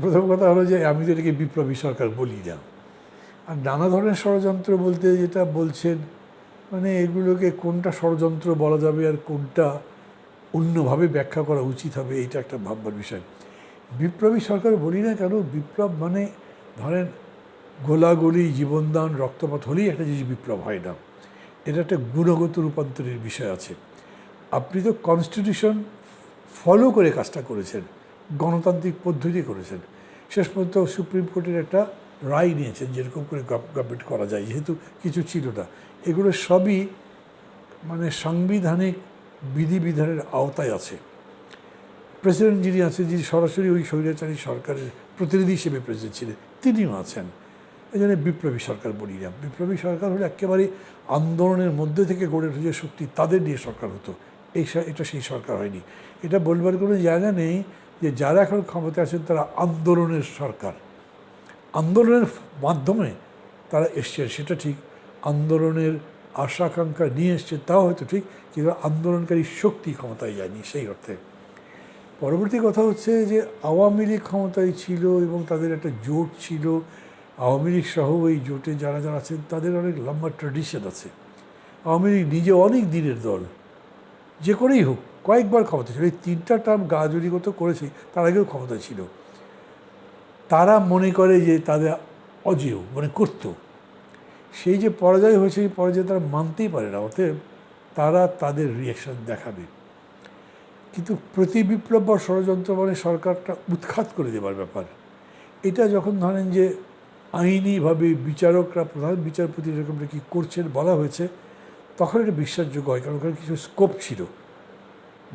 প্রথম কথা হলো যে আমি তো এটাকে বিপ্লবী সরকার বলি না। আর নানা ধরনের ষড়যন্ত্র বলতে যেটা বলছেন মানে এগুলোকে কোনটা ষড়যন্ত্র বলা যাবে আর কোনটা অন্যভাবে ব্যাখ্যা করা উচিত হবে এটা একটা ভাববার বিষয়। বিপ্লবী সরকার বলি না কেন, বিপ্লব মানে ধরেন গোলাগুলি, জীবনদান, রক্তপাত হলেই একটা জিনিস বিপ্লব হয় না। এটা একটা গুণগত রূপান্তরের বিষয় আছে। আপনি তো কনস্টিটিউশন ফলো করে কাজটা করেছেন। গণতান্ত্রিক পদ্ধতি করেছেন। শেষ পর্যন্ত সুপ্রিম কোর্টের একটা রায় নিয়েছেন, যেরকম করে গভর্নমেন্ট করা যায়, যেহেতু কিছু ছিল না। এগুলো সবই মানে সাংবিধানিক বিধিবিধানের আওতায় আছে। প্রেসিডেন্ট যিনি আছেন, যিনি সরাসরি ওই স্বৈরাচারী সরকারের প্রতিনিধি হিসেবে প্রেসিডেন্ট ছিলেন, তিনিও আছেন। এই জন্য বিপ্লবী সরকার বলি না। বিপ্লবী সরকার হলে একেবারে আন্দোলনের মধ্যে থেকে গড়ে উঠে যে শক্তি তাদের নিয়ে সরকার হতো। এই এটা সেই সরকার হয়নি। এটা বলবার কোনো জায়গা নেই যে যারা এখন ক্ষমতায় আছেন, তারা আন্দোলনের সরকার। আন্দোলনের মাধ্যমে তারা এসছেন, সেটা ঠিক। আন্দোলনের আশা আকাঙ্ক্ষা নিয়ে এসছে তাও হয়তো ঠিক, কিন্তু আন্দোলনকারী শক্তি ক্ষমতায় যায়নি, সেই অর্থে। পরবর্তী কথা হচ্ছে যে, আওয়ামী লীগ ক্ষমতায় ছিল এবং তাদের একটা জোট ছিল। আওয়ামী লীগ সহ এই জোটে যারা যারা আছেন, তাদের অনেক লম্বা ট্র্যাডিশন আছে। আওয়ামী লীগ নিজে অনেক দিনের দল। যে করেই হোক কয়েকবার ক্ষমতা ছিল। এই তিনটা টার্ম গা জড়িগত করেছে, তার আগেও ক্ষমতা ছিল। তারা মনে করে যে তাদের অজেয় মানে করত। সেই যে পরাজয় হয়েছে সেই পরাজয় তারা মানতেই পারে না, অতএব তারা তাদের রিয়াকশন দেখাবে। কিন্তু প্রতি বিপ্লব বা ষড়যন্ত্র মানে সরকারটা উৎখাত করে দেবার ব্যাপার। এটা যখন ধরেন যে আইনিভাবে বিচারকরা, প্রধান বিচারপতি এরকম কি করছেন বলা হয়েছে, তখন এটা বিশ্বাসযোগ্য হয়, কারণ ওখানে কিছু স্কোপ ছিল।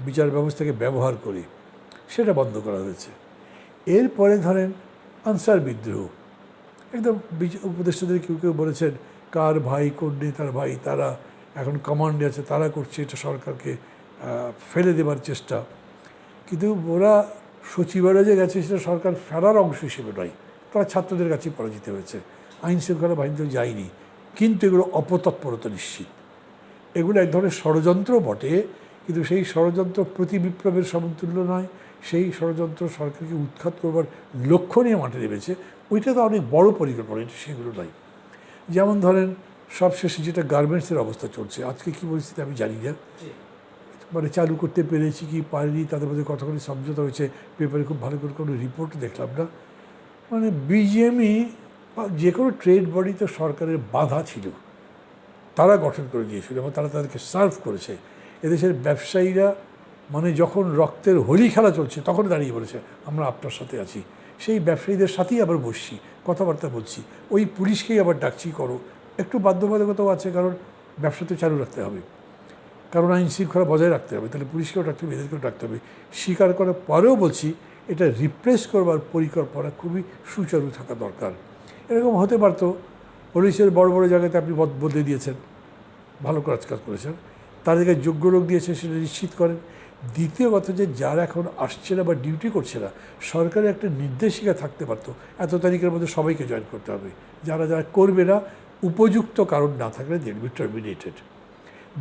বিচার ব্যবস্থাকে ব্যবহার করে সেটা বন্ধ করা হয়েছে। এরপরে ধরেন আনসার বিদ্রোহ। একদম উপদেষ্টাদের কেউ কেউ বলেছেন, কার ভাই, কোন নেতার ভাই, তারা এখন কমান্ডে আছে, তারা করছে এটা সরকারকে ফেলে দেবার চেষ্টা। কিন্তু ওরা সচিবালয়ে গেছে, সেটা সরকার ফেরার অংশ হিসেবে নয়, তারা ছাত্রদের কাছে পরাজিত হয়েছে। আইন শৃঙ্খলা বাহিনীতে যায়নি, কিন্তু এগুলো অপতৎপরতা নিশ্চিত। এগুলো এক ধরনের ষড়যন্ত্র বটে কিন্তু সেই ষড়যন্ত্র প্রতি বিপ্লবের সমতুল্য নয় সেই ষড়যন্ত্র সরকারকে উৎখাত করবার লক্ষ্য নিয়ে মাঠে নেমেছে ওইটা তো অনেক বড় পরিকল্পনা এটা সেগুলো নয়। যেমন ধরেন সবশেষে যেটা গার্মেন্টসের অবস্থা চলছে আজকে কী পরিস্থিতি আমি জানি না। মানে চালু করতে পেরেছি কি পারিনি তাদের মধ্যে কতখানি সমঝোতা হয়েছে পেপারে খুব ভালো করে কোনো রিপোর্ট দেখলাম না। মানে বিজিএমই যে কোনো ট্রেড বডি তো সরকারের বাধা ছিল তারা গঠন করে দিয়েছিল এবং তারা তাদেরকে সার্ভ করেছে। এদেশের ব্যবসায়ীরা মানে যখন রক্তের হোলি খেলা চলছে, তখন দাঁড়িয়ে বলেছে, আমরা আপনার সাথে আছি। সেই ব্যবসায়ীদের সাথেই আবার বসছি, কথাবার্তা বলছি। ওই পুলিশকেই আবার ডাকছি, করো। একটু বাধ্যবাধকতাও আছে, কারণ ব্যবসা তো চালু রাখতে হবে। কারণ আইন শৃঙ্খলা বজায় রাখতে হবে, তাহলে পুলিশকেও ডাকতে হবে, এদেরকেও ডাকতে হবে। স্বীকার করার পরেও বলছি, এটা রিপ্লেস করবার পরিকল্পনা খুবই সুচারু থাকা দরকার। এরকম হতে পারতো, পুলিশের বড় বড় জায়গাতে আপনি বদ- বদলে দিয়েছেন, ভালো কাজ কাজ করেছেন। জায়গায় যোগ্য লোক দিয়েছে সেটা নিশ্চিত করেন। দ্বিতীয় কথা যে, যারা এখন আসছে না বা ডিউটি করছে না, সরকারের একটা নির্দেশিকা থাকতে পারতো। এত তারিখের মধ্যে সবাইকে জয়েন করতে হবে। যারা যারা করবে না, উপযুক্ত কারণ না থাকলে দেন বি টার্মিনেটেড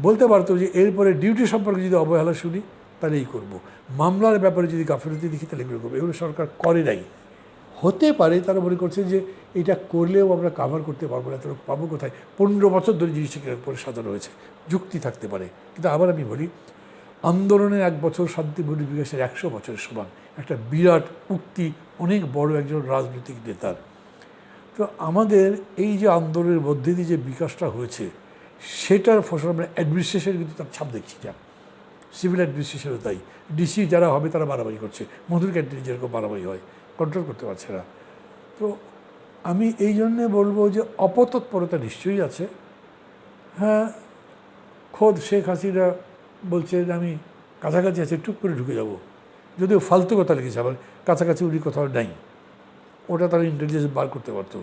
বলতে পারতো যে, এরপরে ডিউটি সম্পর্কে যদি অবহেলা শুনি তাহলে এই করব। মামলার ব্যাপারে যদি গাফিলতি দেখি, তাহলে এগুলো করব। এগুলো সরকার করে নাই। হতে পারে, তারা মনে করছে যে এটা করলেও আমরা কাভার করতে পারব না। তারা পাবো কোথায়? পনেরো বছর ধরে জিনিসটাকে উপরে সাজানো হয়েছে। যুক্তি থাকতে পারে। কিন্তু আবার আমি বলি, আন্দোলনের এক বছর শান্তিপূর্ণ বিকাশের একশো বছরের সমান একটা বিরাট উক্তি অনেক বড় একজন রাজনৈতিক নেতার। তো আমাদের এই যে আন্দোলনের মধ্যে দিয়ে যে বিকাশটা হয়েছে, সেটার ফসল আমরা অ্যাডমিনিস্ট্রেশন কিন্তু তার ছাপ দেখছি যা। সিভিল অ্যাডমিনিস্ট্রেশনও তাই। ডিসি যারা হবে তারা বাড়াবাড়ি করছে। মধুর ক্যান্টিনে যেরকম বাড়াবাড়ি হয়। কন্ট্রোল করতে পারছে না। তো আমি এই জন্যে বলব যে অপতৎপরতা নিশ্চয়ই আছে। হ্যাঁ খোদ শেখ হাসিনা বলছে যে আমি কাছাকাছি আছে, টুক করে ঢুকে যাব। যদিও ফালতু কথা লিখেছে, আবার কাছাকাছি উনি কোথাও নাই। ওটা তারা ইন্টেলিজেন্স বার করতে পারতো।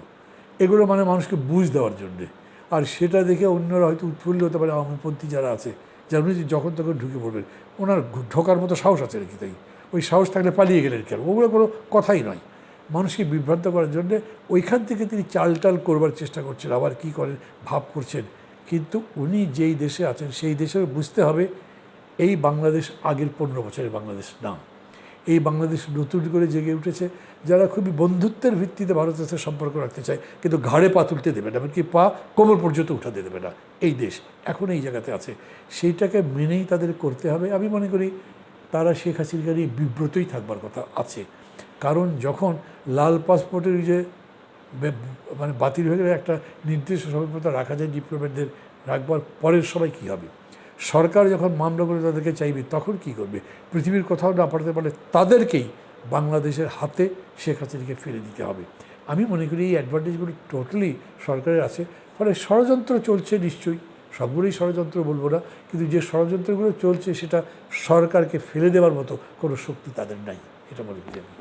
এগুলো মানে মানুষকে বুঝ দেওয়ার জন্যে। আর সেটা দেখে অন্যরা হয়তো উৎফুল্ল হতে পারে আওয়ামীপন্থী যারা আছে, যারা যখন তখন ঢুকে পড়বেন। ওনার ঢোকার মতো সাহস আছে নাকি তাই? ওই সাহস থাকলে পালিয়ে গেলেন কেন? ওগুলো কোনো কথাই নয়। মানুষকে বিভ্রান্ত করার জন্যে ওইখান থেকে তিনি চালটাল করবার চেষ্টা করছেন, আবার কি করেন, ভাব করছেন। কিন্তু উনি যেই দেশে আছেন, সেই দেশে বুঝতে হবে এই বাংলাদেশ আগের পনেরো বছরের বাংলাদেশ না। এই বাংলাদেশ নতুন করে জেগে উঠেছে। যারা খুবই বন্ধুত্বের ভিত্তিতে ভারতের সাথে সম্পর্ক রাখতে চায়, কিন্তু ঘাড়ে পা তুলতে দেবে না, এমনকি পা কোমর পর্যন্ত উঠাতে দেবে না। এই দেশ এখন এই জায়গাতে আছে। সেইটাকে মেনেই তাদের করতে হবে। আমি মনে করি তারা শেখ হাসিনাকে নিয়ে বিব্রতই থাকবার কথা আছে। কারণ যখন লাল পাসপোর্টের যে মানে বাতিল হয়ে গেলে একটা নির্দিষ্ট সময় রাখা যায় ডিপ্লোমেটদের রাখবার, পরের সবাই কী হবে? সরকার যখন মামলা করে তাদেরকে চাইবে, তখন কি করবে? পৃথিবীর কোথাও না পাঠাতে পারলে তাদেরকেই বাংলাদেশের হাতে শেখ হাসিনাকে ফিরে দিতে হবে। আমি মনে করি এই অ্যাডভান্টেজগুলো টোটালি সরকারের আছে। ফলে ষড়যন্ত্র চলছে নিশ্চয়ই। সবগুলোই ষড়যন্ত্র বলব না, কিন্তু যে ষড়যন্ত্রগুলো চলছে সেটা সরকারকে ফেলে দেওয়ার মতো কোনো শক্তি তাদের নাই, এটা মনে করি আমি